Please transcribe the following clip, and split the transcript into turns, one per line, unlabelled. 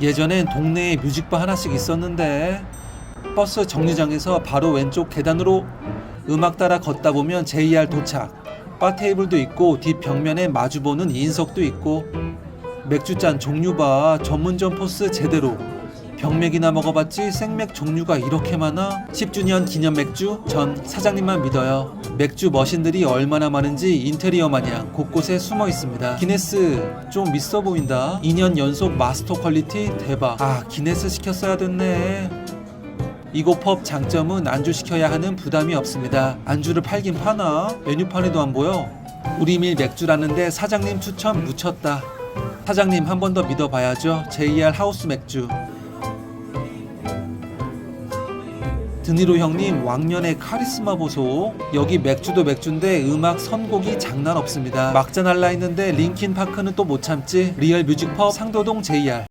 예전엔 동네에 뮤직바 하나씩 있었는데 버스 정류장에서 바로 왼쪽 계단으로 음악 따라 걷다 보면 JR 도착. 바 테이블도 있고 뒷 벽면에 마주보는 인석도 있고 맥주잔 종류 봐 전문점 포스 제대로 병맥이나 먹어봤지 생맥 종류가 이렇게 많아 10주년 기념 맥주 전 사장님만 믿어요 맥주 머신들이 얼마나 많은지 인테리어 마냥 곳곳에 숨어 있습니다 기네스 좀 있어 보인다 2년 연속 마스터 퀄리티 대박 아 기네스 시켰어야 됐네 이곳 펍 장점은 안주 시켜야 하는 부담이 없습니다. 안주를 팔긴 파나? 메뉴판에도 안 보여. 우리 밀 맥주라는데 사장님 추천 묻혔다. 사장님 한 번 더 믿어봐야죠. JR 하우스 맥주. 드니로 형님 왕년의 카리스마 보소. 여기 맥주도 맥주인데 음악 선곡이 장난 없습니다. 막잔 할라 했는데 링킨 파크는 또 못 참지. 리얼 뮤직 펍 상도동 JR.